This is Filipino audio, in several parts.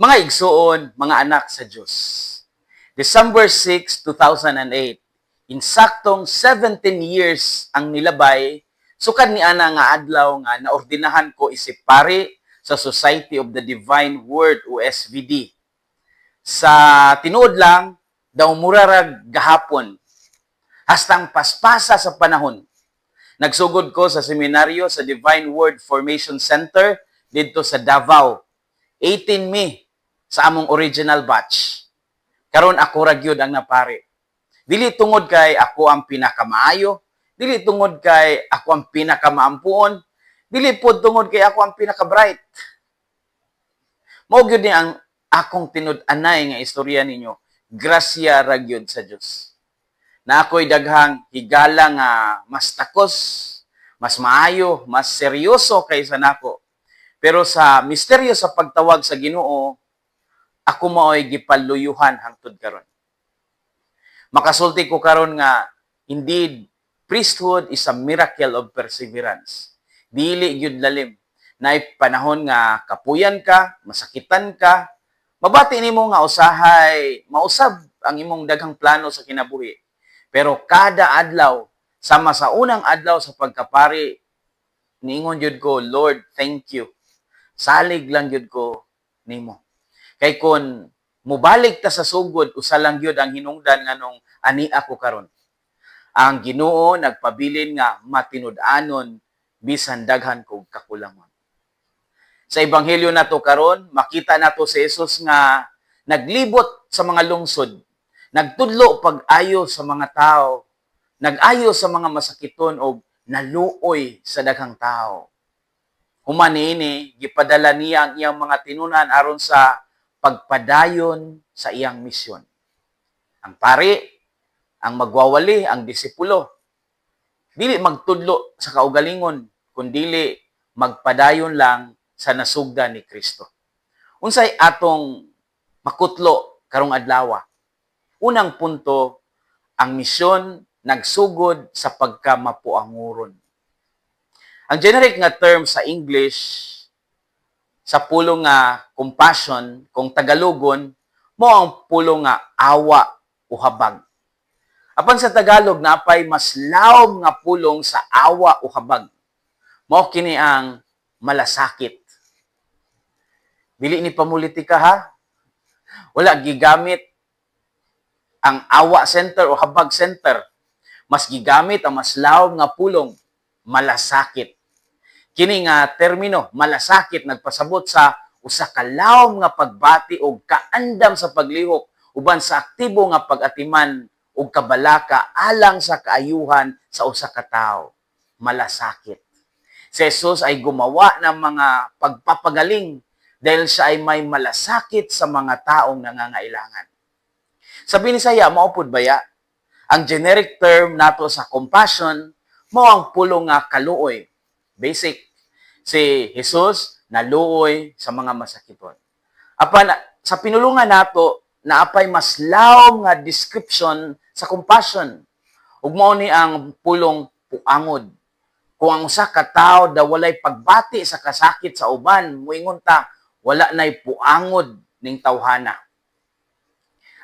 Mga igsoon, mga anak sa Diyos. December 6, 2008, insaktong 17 years ang nilabay, sukad ni ana nga adlaw nga naordinahan ko isip pari sa Society of the Divine Word o SVD. Sa tinuod lang, daw murarag gahapon, hastang paspasa sa panahon. Nagsugod ko sa seminaryo sa Divine Word Formation Center dito sa Davao. 18 May sa among original batch. Karon ako ra gyud ang napari. Dili tungod kay ako ang pinakamaayo, dili tungod kay ako ang pinakamaampuon, dili pod tungod kay ako ang pinaka-bright. Mao gyud ni ang akong tinud-anay nga istorya ninyo. Grasya ra gyud sa Dios. Na ako'y daghang higala nga mas takos, mas maayo, mas seryoso kaysa nako. Pero sa misteryo sa pagtawag sa Ginoo, ako mao'y gipaluyuhan hangtod karon. Makasulti ko karon nga indeed priesthood is a miracle of perseverance. Dili gyud lalim. Naay panahon nga kapuyan ka, masakitan ka, mabati nimo nga usahay, mausab ang imong daghang plano sa kinabuhi. Pero kada adlaw, sama sa unang adlaw sa pagkapari, niingon jud ko, Lord, thank you. Salig lang jud ko nimo. Kay kon mubalik ta sa sugod, usa lang gyud ang hinungdan nganong ani ako karon. Ang Ginoo nagpabilin nga matinud-anon bisan daghan kog kakulangon. Sa ebanghelyo nato karon, makita nato si Jesus nga naglibot sa mga lungsod, nagtudlo pag-ayo sa mga tao, nag-ayo sa mga masakiton o naluoy sa daghang tao. Human ini, gipadala niya ang iyang mga tinunan aron sa pagpadayon sa iyang misyon. Ang pari, ang magwawali, ang disipulo, dili magtudlo sa kaugalingon, kundili magpadayon lang sa nasugda ni Kristo. Unsay atong makutlo karong adlaw? Unang punto, ang misyon nagsugod sa pagkamapuanguron. Ang generic nga term sa English sa pulong nga compassion, kung Tagalogon, mo ang pulong nga awa o habag. Apan sa Tagalog, napay mas lawom nga pulong sa awa o habag. Mao kini ang malasakit. Dili ni pamulitika ha. Wala gigamit ang awa center o habag center. Mas gigamit ang mas lawom nga pulong malasakit. Kini nga termino, malasakit nagpasabot sa usa ka lawom nga pagbati og kaandam sa paglihok uban sa aktibo nga pag-atiman og kabalaka alang sa kaayuhan sa usa ka tawo. Malasakit. Si Jesus ay gumawa ng mga pagpapagaling dahil siya ay may malasakit sa mga taong nangangailangan. Sabi ni saya, maupod ba ya? Ang generic term nato sa compassion, mo ang pulong nga kaluoy. Basic. Si Jesus naluoy sa mga masakiton. Apan sa pinulungan nato, naapay mas lawom nga description sa compassion. Ug mao ni ang pulong puangod. Kung ang usa ka tawo daw walay pagbati sa kasakit sa uban, muingon ta wala nay puangod ning tawhana.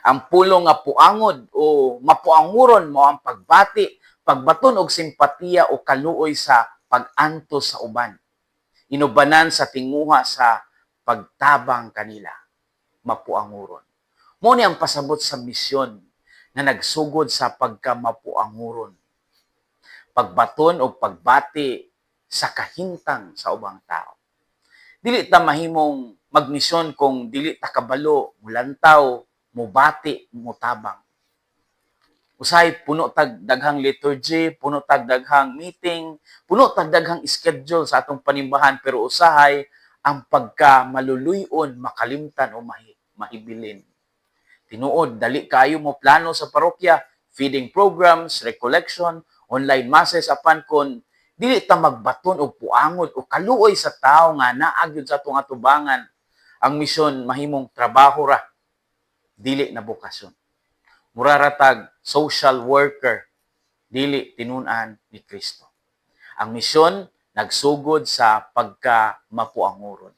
Ang pulong nga puangod o mapuanguron mo ang pagbati, pagbaton og simpatiya o kaluoy sa pag-antos sa uban. Inubanan sa tinguha sa pagtabang kanila. Mapuanguron. Mo ni ang pasabot sa misyon na nagsugod sa pagkamapuanguron. Pagbaton o pagbati sa kahintang sa ubang tao. Dili ta mahimong magmisyon kung dili ta kabalo, mulantaw, mubati, mutabang. Usay puno tag daghang liturgy, puno tag daghang meeting, puno tag daghang schedule sa atong panimbahan pero usahay ang pagka maluluyon, makalimtan o mahi, mahibilin. Tinuod, dali kayo mo plano sa parokya, feeding programs, recollection, online masses apan kon dili ta magbaton og puangod o kaluoy sa tao nga naag sa atong atubangan ang misyon mahimong trabaho ra dili na bukasyon muraratag social worker dili tinunan ni Kristo ang misyon nagsugod sa pagka mapuanguron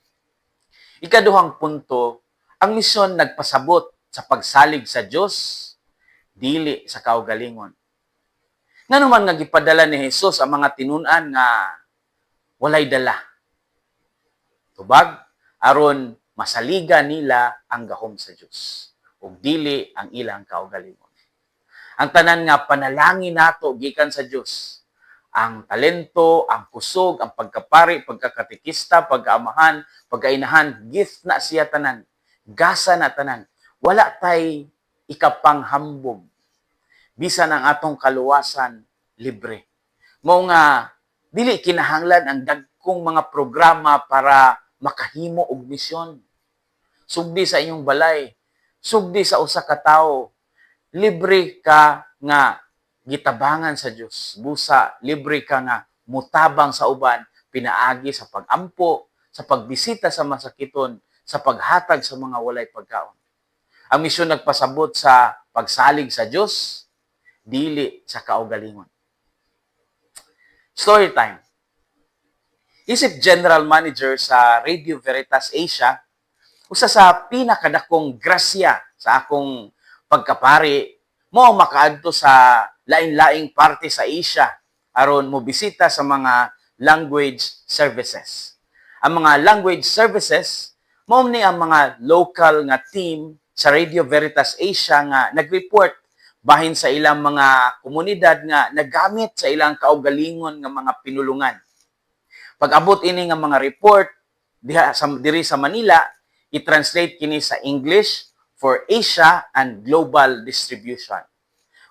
ikaduhang punto Ang misyon nagpasabot sa pagsalig sa Dios dili sa kaugalingon. Nga naman nga gipadala ni Jesus ang mga tinunan nga walay dala. Tubag aron masaliga nila ang gahom sa Dios ug dili ang ilang kaugalingon. Ang tanan nga panalangin nato gikan sa Dios ang talento, ang kusog, ang pagkapari, pagkakatikista, pagkaamahan, pagkainahan, gift na siya tanan. Gasa na tanan. Wala tay ikapanghambog. Bisan ang atong kaluwasan, libre. Mao nga, dili kinahanglan ang dagkong mga programa para makahimo og misyon. Sugdi sa inyong balay, sugdi sa usa ka tawo, libre ka nga gitabangan sa Dios. Busa libre ka nga mutabang sa uban, pinaagi sa pagampo, sa pagbisita sa masakiton, sa paghatag sa mga walay pagkaon. Ang misyon nagpasabot sa pagsalig sa Dios, dili sa kaugalingon. Story time. Isip General Manager sa Radio Veritas Asia, usa sa pinakadakong grasya sa akong pagkapari mo makaadto sa lain-laing parte sa Asia aron mo bisita sa mga language services. Ang mga language services mao ni ang mga local nga team sa Radio Veritas Asia nga nag-report bahin sa ilang mga komunidad nga nagamit sa ilang kaugalingon nga mga pinulungan. Pag abot ini nga mga report diha sa diri sa Manila, i-translate kini sa English for Asia and global distribution.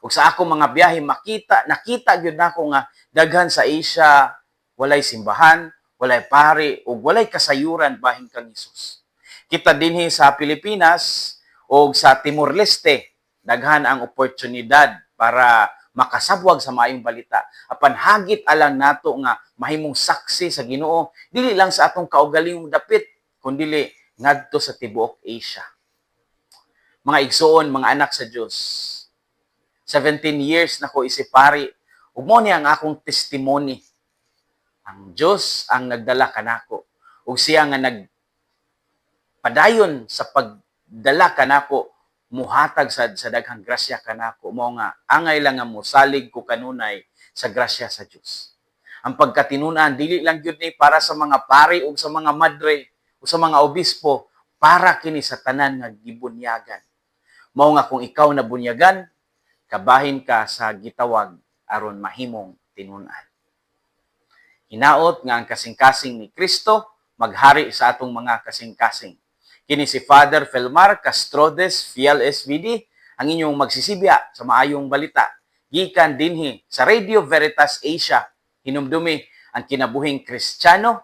Ug sa ako mga biyahe makita, nakita gyud nako nga daghan sa Asia walay simbahan, walay pari ug walay kasayuran bahin kang Hesus. Kita dinhi sa Pilipinas ug sa Timor Leste daghan ang oportunidad para makasabwag sa maayong balita. Apan hagit alang nato nga mahimong saksi sa Ginoo dili lang sa atong kaugalingong dapit kundi ngadto sa tibuok Asia. Mga igsoon, mga anak sa Dios. 17 years na ko isipari ug mo ni ang akong testimony. Ang Dios ang nagdala kanako ug siya nga nag padayon sa pagdala kanako muhatag sa, sa daghang grasya kanako mo nga angay lang nga mosalig ko kanunay sa grasya sa Dios. Ang pagkatinunan dili lang gyud ni para sa mga pari ug sa mga madre sa mga obispo para kini sa tanan nga gibunyagan. Mao nga kung ikaw na bunyagan, kabahin ka sa gitawag aron mahimong tinunan. Hinaot nga ang kasing-kasing ni Kristo maghari sa atong mga kasing-kasing. Kini si Father Felmar Castrodes Fiel SVD ang inyong magsisibya sa maayong balita. Gikan dinhi sa Radio Veritas Asia. Hinumdumi ang kinabuhing Kristiyano,